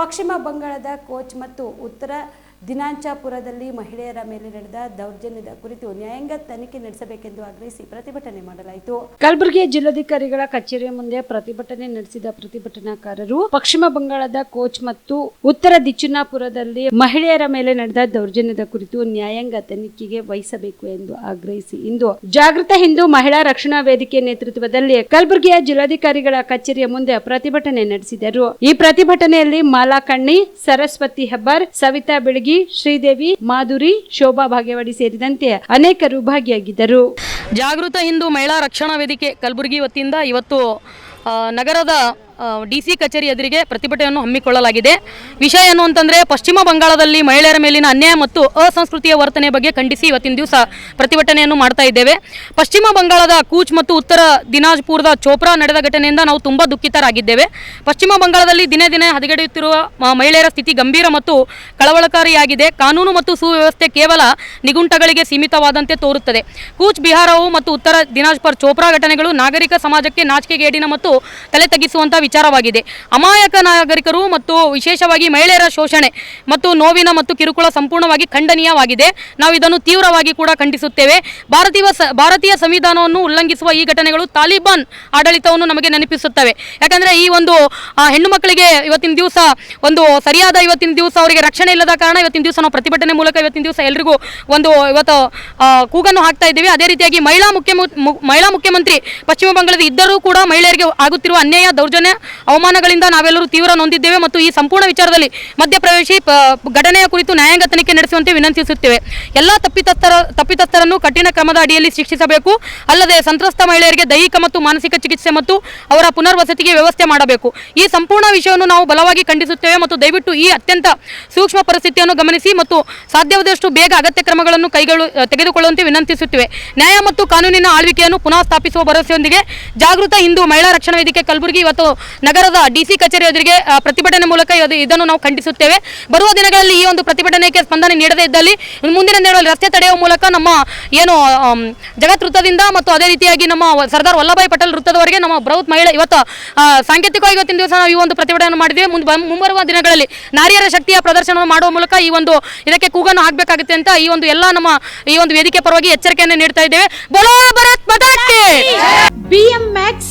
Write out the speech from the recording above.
ಪಶ್ಚಿಮ ಬಂಗಾಳದ ಕೋಚ್ ಮತ್ತು ಉತ್ತರ ದಿನಾಂಚಾಪುರದಲ್ಲಿ ಮಹಿಳೆಯರ ಮೇಲೆ ನಡೆದ ದೌರ್ಜನ್ಯದ ಕುರಿತು ನ್ಯಾಯಾಂಗ ತನಿಖೆ ನಡೆಸಬೇಕೆಂದು ಆಗ್ರಹಿಸಿ ಪ್ರತಿಭಟನೆ ಮಾಡಲಾಯಿತು. ಕಲಬುರಗಿಯ ಜಿಲ್ಲಾಧಿಕಾರಿಗಳ ಕಚೇರಿಯ ಮುಂದೆ ಪ್ರತಿಭಟನೆ ನಡೆಸಿದ ಪ್ರತಿಭಟನಾಕಾರರು ಪಶ್ಚಿಮ ಬಂಗಾಳದ ಕೋಚ್ ಮತ್ತು ಉತ್ತರ ದಿಚ್ಚುನಾಪುರದಲ್ಲಿ ಮಹಿಳೆಯರ ಮೇಲೆ ನಡೆದ ದೌರ್ಜನ್ಯದ ಕುರಿತು ನ್ಯಾಯಾಂಗ ತನಿಖೆಗೆ ವಹಿಸಬೇಕು ಎಂದು ಆಗ್ರಹಿಸಿ ಇಂದು ಜಾಗೃತ ಹಿಂದೂ ಮಹಿಳಾ ರಕ್ಷಣಾ ವೇದಿಕೆ ನೇತೃತ್ವದಲ್ಲಿ ಕಲಬುರಗಿಯ ಜಿಲ್ಲಾಧಿಕಾರಿಗಳ ಕಚೇರಿಯ ಮುಂದೆ ಪ್ರತಿಭಟನೆ ನಡೆಸಿದರು. ಈ ಪ್ರತಿಭಟನೆಯಲ್ಲಿ ಮಾಲಾಕಣ್ಣಿ, ಸರಸ್ವತಿ ಹೆಬ್ಬಾರ್, ಸವಿತಾ ಬೆಳಗಿ ಶ್ರೀದೇವಿ, ಮಾಧುರಿ, ಶೋಭಾ ಭಾಗ್ಯವಾಡಿ ಸೇರಿದಂತೆ ಅನೇಕರು ಭಾಗಿಯಾಗಿದ್ದರು ಜಾಗೃತ ಹಿಂದೂ ಮಹಿಳಾ ರಕ್ಷಣಾ ವೇದಿಕೆ ಕಲಬುರಗಿ ವತಿಯಿಂದ ಇವತ್ತು ನಗರದ ಡಿ ಸಿ ಕಚೇರಿ ಎದುರಿಗೆ ಪ್ರತಿಭಟನೆಯನ್ನು ಹಮ್ಮಿಕೊಳ್ಳಲಾಗಿದೆ. ವಿಷಯ ಏನು ಅಂತಂದರೆ, ಪಶ್ಚಿಮ ಬಂಗಾಳದಲ್ಲಿ ಮಹಿಳೆಯರ ಮೇಲಿನ ಅನ್ಯಾಯ ಮತ್ತು ಅಸಂಸ್ಕೃತಿಯ ವರ್ತನೆ ಬಗ್ಗೆ ಖಂಡಿಸಿ ಇವತ್ತಿನ ದಿವಸ ಪ್ರತಿಭಟನೆಯನ್ನು ಮಾಡ್ತಾ ಇದ್ದೇವೆ. ಪಶ್ಚಿಮ ಬಂಗಾಳದ ಕೂಚ್ ಮತ್ತು ಉತ್ತರ ದಿನಾಜ್ಪುರದ ಚೋಪ್ರಾ ನಡೆದ ಘಟನೆಯಿಂದ ನಾವು ತುಂಬ ದುಃಖಿತರಾಗಿದ್ದೇವೆ. ಪಶ್ಚಿಮ ಬಂಗಾಳದಲ್ಲಿ ದಿನೇ ದಿನೇ ಹದಗೆಡೆಯುತ್ತಿರುವ ಮಹಿಳೆಯರ ಸ್ಥಿತಿ ಗಂಭೀರ ಮತ್ತು ಕಳವಳಕಾರಿಯಾಗಿದೆ. ಕಾನೂನು ಮತ್ತು ಸುವ್ಯವಸ್ಥೆ ಕೇವಲ ನಿಗುಂಟಗಳಿಗೆ ಸೀಮಿತವಾದಂತೆ ತೋರುತ್ತದೆ. ಕೂಚ್, ಬಿಹಾರವು ಮತ್ತು ಉತ್ತರ ದಿನಾಜ್ಪುರ್ ಚೋಪ್ರಾ ಘಟನೆಗಳು ನಾಗರಿಕ ಸಮಾಜಕ್ಕೆ ನಾಚಿಕೆಗೇಡಿನ ಮತ್ತು ತಲೆ ತಗ್ಗಿಸುವಂಥ ವಿಚಾರವಾಗಿದೆ. ಅಮಾಯಕ ನಾಗರಿಕರು ಮತ್ತು ವಿಶೇಷವಾಗಿ ಮಹಿಳೆಯರ ಶೋಷಣೆ ಮತ್ತು ನೋವಿನ ಮತ್ತು ಕಿರುಕುಳ ಸಂಪೂರ್ಣವಾಗಿ ಖಂಡನೀಯವಾಗಿದೆ. ನಾವು ಇದನ್ನು ತೀವ್ರವಾಗಿ ಕೂಡ ಖಂಡಿಸುತ್ತೇವೆ. ಭಾರತೀಯ ಭಾರತೀಯ ಸಂವಿಧಾನವನ್ನು ಉಲ್ಲಂಘಿಸುವ ಈ ಘಟನೆಗಳು ತಾಲಿಬಾನ್ ಆಡಳಿತವನ್ನು ನಮಗೆ ನೆನಪಿಸುತ್ತವೆ. ಯಾಕಂದರೆ ಈ ಒಂದು ಹೆಣ್ಣು ಮಕ್ಕಳಿಗೆ ಇವತ್ತಿನ ದಿವಸ ಒಂದು ಸರಿಯಾದ ಇವತ್ತಿನ ದಿವಸ ಅವರಿಗೆ ರಕ್ಷಣೆ ಇಲ್ಲದ ಕಾರಣ ಇವತ್ತಿನ ದಿವಸ ನಾವು ಪ್ರತಿಭಟನೆ ಮೂಲಕ ಇವತ್ತಿನ ದಿವಸ ಎಲ್ರಿಗೂ ಒಂದು ಇವತ್ತು ಕೂಗನ್ನು ಹಾಕ್ತಾ ಇದ್ದೀವಿ. ಅದೇ ರೀತಿಯಾಗಿ ಮಹಿಳಾ ಮುಖ್ಯ ಮಹಿಳಾ ಮುಖ್ಯಮಂತ್ರಿ ಪಶ್ಚಿಮ ಬಂಗಾಳದ ಇದ್ದರೂ ಕೂಡ ಮಹಿಳೆಯರಿಗೆ ಆಗುತ್ತಿರುವ ಅನ್ಯಾಯ, ದೌರ್ಜನ್ಯ ಅವಮಾನಗಳಿಂದ ನಾವೆಲ್ಲರೂ ತೀವ್ರ ನೊಂದಿದ್ದೇವೆ ಮತ್ತು ಈ ಸಂಪೂರ್ಣ ವಿಚಾರದಲ್ಲಿ ಮಧ್ಯಪ್ರವೇಶಿ ಘಟನೆಯ ಕುರಿತು ನ್ಯಾಯಾಂಗ ತನಿಖೆ ನಡೆಸುವಂತೆ ವಿನಂತಿಸುತ್ತೇವೆ. ಎಲ್ಲ ತಪ್ಪಿತಸ್ಥರ, ತಪ್ಪಿತಸ್ಥರನ್ನು ಕಠಿಣ ಕ್ರಮದ ಅಡಿಯಲ್ಲಿ ಶಿಕ್ಷಿಸಬೇಕು. ಅಲ್ಲದೆ ಸಂತ್ರಸ್ತ ಮಹಿಳೆಯರಿಗೆ ದೈಹಿಕ ಮತ್ತು ಮಾನಸಿಕ ಚಿಕಿತ್ಸೆ ಮತ್ತು ಅವರ ಪುನರ್ವಸತಿಗೆ ವ್ಯವಸ್ಥೆ ಮಾಡಬೇಕು. ಈ ಸಂಪೂರ್ಣ ವಿಷಯವನ್ನು ನಾವು ಬಲವಾಗಿ ಖಂಡಿಸುತ್ತೇವೆ ಮತ್ತು ದಯವಿಟ್ಟು ಈ ಅತ್ಯಂತ ಸೂಕ್ಷ್ಮ ಪರಿಸ್ಥಿತಿಯನ್ನು ಗಮನಿಸಿ ಮತ್ತು ಸಾಧ್ಯವಾದಷ್ಟು ಬೇಗ ಅಗತ್ಯ ಕ್ರಮಗಳನ್ನು ಕೈಗೊಳ್ಳು, ತೆಗೆದುಕೊಳ್ಳುವಂತೆ ವಿನಂತಿಸುತ್ತೇವೆ. ನ್ಯಾಯ ಮತ್ತು ಕಾನೂನಿನ ಆಳ್ವಿಕೆಯನ್ನು ಪುನಃ ಸ್ಥಾಪಿಸುವ ಭರವಸೆಯೊಂದಿಗೆ ಜಾಗೃತ ಹಿಂದೂ ಮಹಿಳಾ ರಕ್ಷಣಾ ವೇದಿಕೆ ಕಲಬುರಗಿ ಇವತ್ತು ನಗರದ ಡಿಸಿ ಕಚೇರಿ ಎದುರಿಗೆ ಪ್ರತಿಭಟನೆ ಮೂಲಕ ಇದು- ಇದನ್ನು ನಾವು ಖಂಡಿಸುತ್ತೇವೆ. ಬರುವ ದಿನಗಳಲ್ಲಿ ಈ ಒಂದು ಪ್ರತಿಭಟನೆಗೆ ಸ್ಪಂದನೆ ನೀಡದೇ ಇದ್ದಲ್ಲಿ ಮುಂದಿನ ದಿನಗಳಲ್ಲಿ ರಸ್ತೆ ತಡೆಯುವ ಮೂಲಕ ನಮ್ಮ ಏನು ಜಗತ್ ವೃತ್ತದಿಂದ ಮತ್ತು ಅದೇ ರೀತಿಯಾಗಿ ನಮ್ಮ ಸರ್ದಾರ್ ವಲ್ಲಭಾಯ್ ಪಟೇಲ್ ವೃತ್ತದವರೆಗೆ ನಮ್ಮ ಬೃಹತ್ ಮಹಿಳೆ ಇವತ್ತು ಸಾಂಕೇತಿಕವಾಗಿ ಇವತ್ತಿನ ದಿವಸ ನಾವು ಈ ಒಂದು ಪ್ರತಿಭಟನೆ ಮಾಡಿದ್ವಿ ಮುಂದೆ ಮುಂಬರುವ ದಿನಗಳಲ್ಲಿ ನಾರಿಯರ ಶಕ್ತಿಯ ಪ್ರದರ್ಶನವನ್ನು ಮಾಡುವ ಮೂಲಕ ಈ ಒಂದು ಇದಕ್ಕೆ ಕೂಗನ್ನು ಆಗಬೇಕಾಗುತ್ತೆ ಅಂತ ಈ ಒಂದು ಎಲ್ಲ ನಮ್ಮ ಈ ಒಂದು ವೇದಿಕೆ ಪರವಾಗಿ ಎಚ್ಚರಿಕೆಯನ್ನು ನೀಡ್ತಾ ಇದ್ದೇವೆ. BM Max